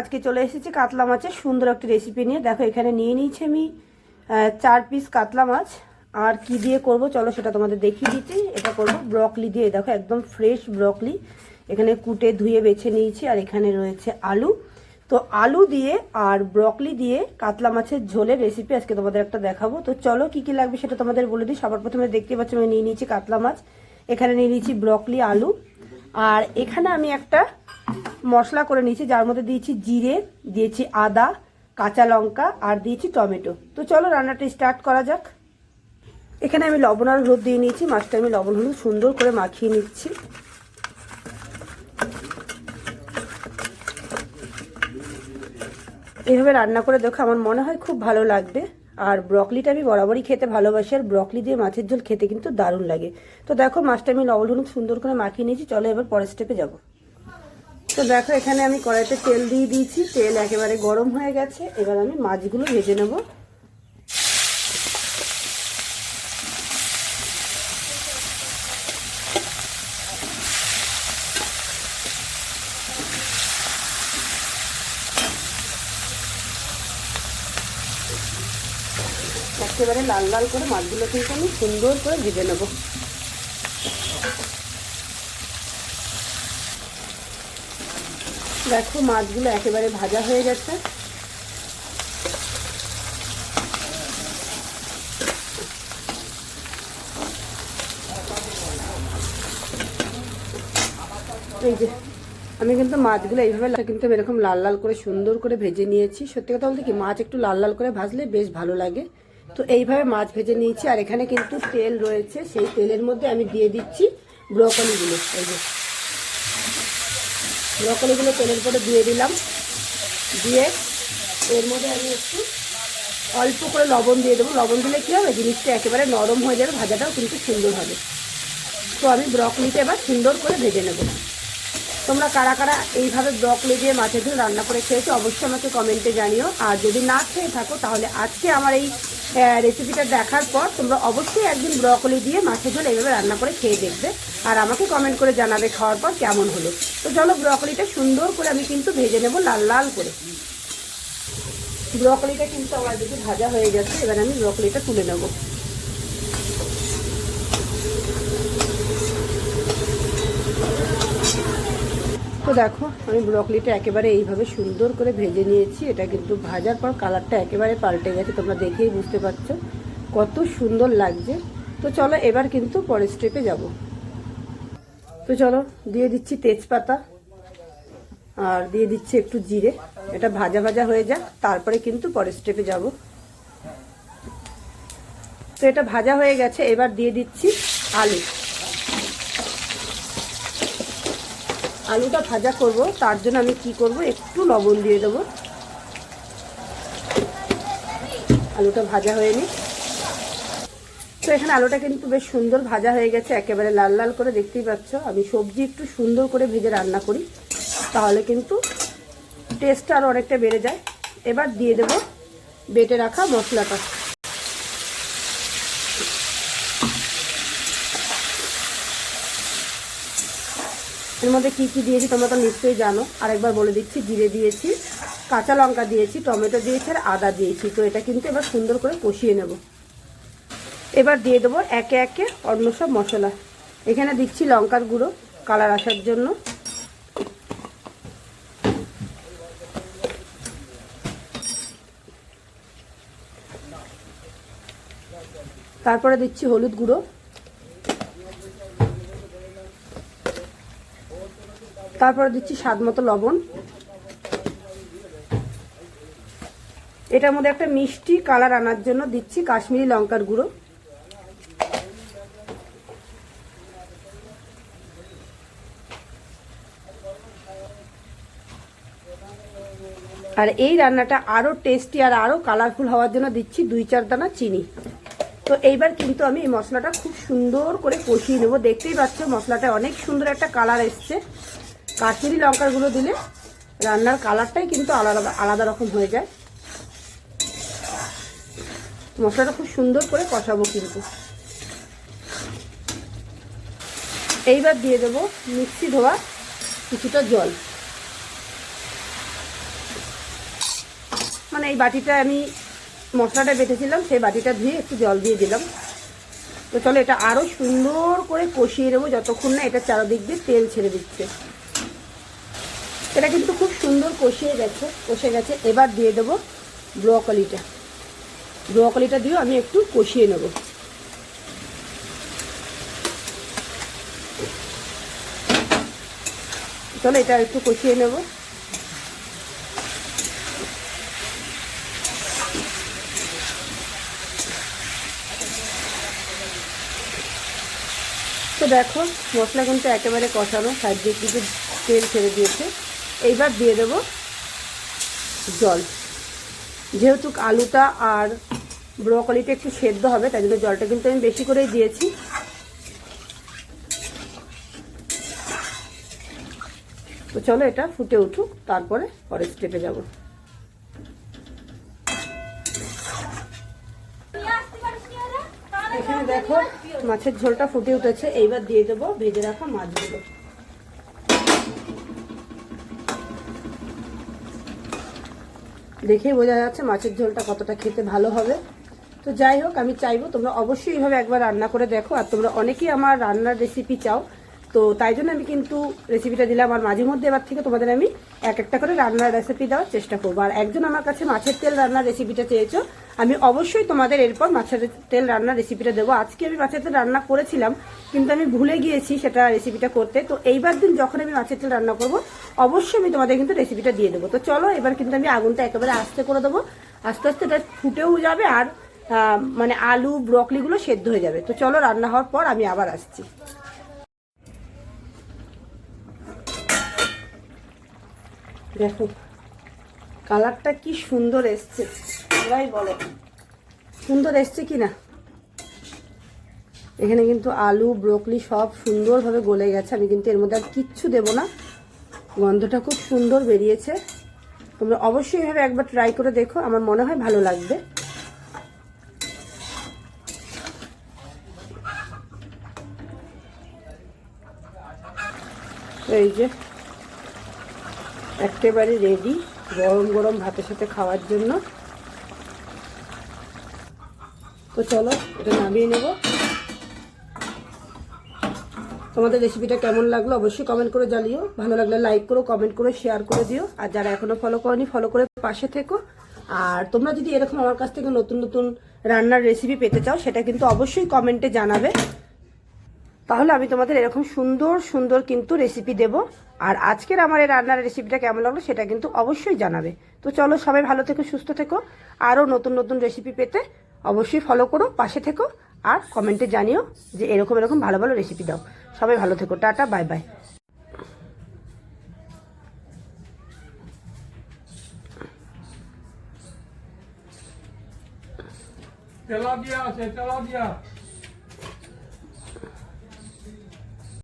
আজকে চলে এসেছি কাতলা মাছের সুন্দর একটি রেসিপি নিয়ে। দেখো, এখানে নিয়ে নিয়েছি আমি চার পিস কাতলা মাছ। আর কি দিয়ে করব? চলো সেটা তোমাদের দেখিয়ে দিচ্ছি। এটা করব ব্রকলি দিয়ে। দেখো, একদম ফ্রেশ ব্রকলি এখানে কুটে, ধুয়ে, বেছে নিয়েছি। আর এখানে রয়েছে আলু। তো আলু দিয়ে আর ব্রকলি দিয়ে কাতলা মাছের ঝোলের রেসিপি আজকে তোমাদের একটা দেখাবো। তো চলো, কি কি লাগবে সেটা তোমাদের বলে দিই। সবার প্রথমে দেখতে পাচ্ছ, আমি নিয়ে নিয়েছি কাতলা মাছ। এখানে নিয়ে নিয়েছি ব্রকলি আলু। আর এখানে আমি একটা মশলা করে নিয়েছি, যার মধ্যে দিয়েছি জিরে, দিয়েছি আদা, কাঁচা লঙ্কা, আর দিয়েছি টমেটো। তো চলো রান্নাটা স্টার্ট করা যাক। এখানে আমি লবণ আর হলুদ দিয়ে নিয়েছি, মাছটা আমি লবণ হলুদ সুন্দর করে মাখিয়ে নিচ্ছি। এইভাবে রান্না করে দেখো, আমার মনে হয় খুব ভালো লাগবে। আর ব্রকলিটা আমি বরাবরই খেতে ভালোবাসি, আর ব্রকলি দিয়ে মাছের ঝোল খেতে কিন্তু দারুণ লাগে। তো দেখো, মাছটা আমি লবণ হলুদ সুন্দর করে মাখিয়ে নিয়েছি, চলো এবার পরের স্টেপে যাব। তো দেখো, এখানে আমি কড়াইতে তেল দিয়ে দিয়েছি। তেল একেবারে গরম হয়ে গেছে। এবার আমি মাছগুলো ভেজে নেব। একেবারে লাল লাল করে মাছগুলো কিন্তু আমি সুন্দর করে ভেজে নেব। দেখো মাছগুলো একেবারে ভাজা হয়ে গেছে। এই যে, আমি কিন্তু মাছগুলো এইভাবে কিন্তু এরকম লাল লাল করে সুন্দর করে ভেজে নিয়েছি। সত্যি কথা বলতে কি, মাছ একটু লাল লাল করে ভাজলে বেশ ভালো লাগে। তো এইভাবে মাছ ভেজে নিয়েছি, আর এখানে কিন্তু তেল রয়েছে। সেই তেলের মধ্যে আমি দিয়ে দিচ্ছি ব্রকলিগুলো। এই যে ব্রকলিগুলো তেলের পরে দিয়ে দিলাম। দিয়ে এর মধ্যে আমি একটু অল্প করে লবণ দিয়ে দেবো। লবণ দিলে কী হবে? জিনিসটা একেবারে নরম হয়ে যাবে, ভাজাটাও কিন্তু সুন্দর হবে। তো আমি ব্রকলিটা এবার সুন্দর করে ভেজে নেব। তোমরা কারা কারা এইভাবে ব্রকলি দিয়ে মাছের ঝোল রান্না করে খেয়েছো, অবশ্যই আমাকে কমেন্টে জানিও। আর যদি না খেয়ে থাকো, তাহলে আজকে আমার এই রেসিপিটা দেখার পর তোমরা অবশ্যই একদিন ব্রকলি দিয়ে মাছের ঝোল এইভাবে রান্না করে খেয়ে দেখবে। আর আমাকে কমেন্ট করে জানাবে খাওয়ার পর কেমন হলো। তো চলো ব্রকলিটা সুন্দর করে আমি কিন্তু ভেজে নেব লাল লাল করে। ব্রকলিটা কিন্তু আমার যদি ভাজা হয়ে গেছে, এবার আমি ব্রকলিটা তুলে নেব। তো দেখো, আমি ব্রকলিটা একেবারে এইভাবে সুন্দর করে ভেজে নিয়েছি। এটা কিন্তু ভাজার পর কালারটা একেবারে পাল্টে গেছে, তোমরা দেখেই বুঝতে পারছ। কত সুন্দর লাগছে। তো চলো এবার কিন্তু পরের স্টেপে যাব। তো চলো, দিয়ে দিচ্ছি তেজপাতা আর দিয়ে দিচ্ছি একটু জিরে। এটা ভাজা ভাজা হয়ে যাক, তারপরে কিন্তু পরের স্টেপে যাব। তো এটা ভাজা হয়ে গেছে, এবার দিয়ে দিচ্ছি আলু। আলুটা ভাজা করব, তার জন্য আমি কি করব, একটু লবণ দিয়ে দেবো। আলুটা ভাজা হয়ে নি তো এখানে আলুটা কিন্তু বেশ সুন্দর ভাজা হয়ে গেছে, একেবারে লাল লাল করে দেখতেই পাচ্ছ। আমি সবজি একটু সুন্দর করে ভেজে রান্না করি, তাহলে কিন্তু টেস্টটা আরও অনেকটা বেড়ে যায়। এবার দিয়ে দেব বেটে রাখা মশলাটা। এর মধ্যে কী কী দিয়েছি তোমরা তো নিশ্চয়ই জানো। আরেকবার বলে দিচ্ছি, জিরে দিয়েছি, কাঁচা লঙ্কা দিয়েছি, টমেটো দিয়েছি আর আদা দিয়েছি। তো এটা কিন্তু এবার সুন্দর করে কষিয়ে নেব। এবার দিয়ে দেবো একে একে অন্য সব মশলা। এখানে দিচ্ছি লঙ্কার গুঁড়ো কালার আসার জন্য। তারপরে দিচ্ছি হলুদ গুঁড়ো। তারপরে দিচ্ছি স্বাদ মতো লবণ। এটার মধ্যে একটা মিষ্টি কালার আনার জন্য দিচ্ছি কাশ্মীরি লঙ্কার গুঁড়ো। আর এই রান্নাটা আরও টেস্টি আর আরও কালারফুল হওয়ার জন্য দিচ্ছি দুই চার দানা চিনি। তো এইবার কিন্তু আমি এই মশলাটা খুব সুন্দর করে কষিয়ে নেব। দেখতেই পাচ্ছ মশলাটা অনেক সুন্দর একটা কালার এসছে। কাশ্মীরি লঙ্কার লঙ্কাগুলো দিলে রান্নার কালারটাই কিন্তু আলাদা আলাদা রকম হয়ে যায়। মশলাটা খুব সুন্দর করে কষাবো কিন্তু। এইবার দিয়ে দেবো মিক্সি ধোয়া কিছুটা জল। মানে এই বাটিটা আমি মশলাটা বেটেছিলাম, সেই বাটিটা ধুয়ে একটু জল দিয়ে দিলাম। তো চলো এটা আরও সুন্দর করে কষিয়ে নেব, যতক্ষণ না এটা চারদিক দিয়ে তেল ছেড়ে দিচ্ছে। এটা কিন্তু খুব সুন্দর কষিয়ে গেছে কষে গেছে। এবার দিয়ে দেবো ব্রকলিটা। ব্রকলিটা দিয়েও আমি একটু কষিয়ে নেব। চলো এটা একটু কষিয়ে নেব। তো দেখো, মশলা কিন্তু একেবারে কষানো, সাইড দিয়ে কিছু তেল ছেড়ে দিয়েছে। এইবার দিয়ে দেবো জল। যেহেতু আলুটা আর ব্রকলিটা একটু সেদ্ধ হবে, তাই জন্য জলটা কিন্তু আমি বেশি করেই দিয়েছি। তো চলো এটা ফুটে উঠুক, তারপরে পরের স্টেপে যাব। এখানে দেখো, মাছের ঝোলটা ফুটে উঠেছে, এইবার দিয়ে দেবো ভেজে রাখা মাছগুলো। দেখেই বোঝা যাচ্ছে মাছের ঝোলটা কতটা খেতে ভালো হবে। তো যাই হোক, আমি চাইব তোমরা অবশ্যই এইভাবে একবার রান্না করে দেখো, আর তোমরা অনেকেই আমার রান্নার রেসিপি চাও। তো তাই জন্য আমি কিন্তু রেসিপিটা দিলাম। আর মাঝে মধ্যে এবার থেকে তোমাদের আমি এক একটা করে রান্নার রেসিপি দেওয়ার চেষ্টা করব। আর একজন আমার কাছে মাছের তেল রান্নার রেসিপিটা চেয়েছো, আমি অবশ্যই তোমাদের এরপর মাছের তেল রান্নার রেসিপিটা দেবো। আজকে আমি মাছের তেল রান্না করেছিলাম, কিন্তু আমি ভুলে গিয়েছি সেটা রেসিপিটা করতে। তো এইবার দিন যখন আমি মাছের তেল রান্না করব, অবশ্যই আমি তোমাদের কিন্তু রেসিপিটা দিয়ে দেবো। তো চলো, এবার কিন্তু আমি আগুনটা একেবারে আস্তে করে দেবো। আস্তে আস্তে এটা ফুটেও যাবে আর মানে আলু ব্রকলিগুলো সেদ্ধ হয়ে যাবে। তো চলো, রান্না হওয়ার পর আমি আবার আসছি। দেখো, কালারটা কি সুন্দর এসছে। এরাই বলো, সুন্দর এসছে কি না? এখানে কিন্তু আলু, ব্রোকলি সব সুন্দরভাবে গলে গেছে। আমি কিন্তু এর মধ্যে আর কিচ্ছু দেবো না। গন্ধটা খুব সুন্দর বেরিয়েছে। তোমরা অবশ্যই এভাবে একবার ট্রাই করে দেখো, আমার মনে হয় ভালো লাগবে। এই যে একেবারে রেডি গরম গরম ভাতের সাথে খাওয়ার জন্য। তো চলো, এটা নামিয়ে নেব। তোমাদের রেসিপিটা কেমন লাগল অবশ্যই কমেন্ট করে জানিও। ভালো লাগলে লাইক করো কমেন্ট করে শেয়ার করে দিও। আর যারা এখনও ফলো করনি ফলো করে পাশে থেকো। আর তোমরা যদি এরকম আমার কাছ থেকে নতুন নতুন রান্নার রেসিপি পেতে চাও, সেটা কিন্তু অবশ্যই কমেন্টে জানাবে। তাহলে আমি তোমাদের এরকম সুন্দর সুন্দর কিন্তু রেসিপি দেব। আর আজকের আমার এই রান্নার রেসিপিটা কেমন লাগল সেটা কিন্তু অবশ্যই জানাবে। তো চলো সবাই ভালো থেকো, সুস্থ থেকো। আরও নতুন নতুন রেসিপি পেতে অবশ্যই ফলো করো, পাশে থেকো। আর কমেন্টে জানিও যে এরকম এরকম ভালো ভালো রেসিপি দাও। সবাই ভালো থেকো, টাটা বাই বাই তেলাপিয়া আছে তেলাপিয়া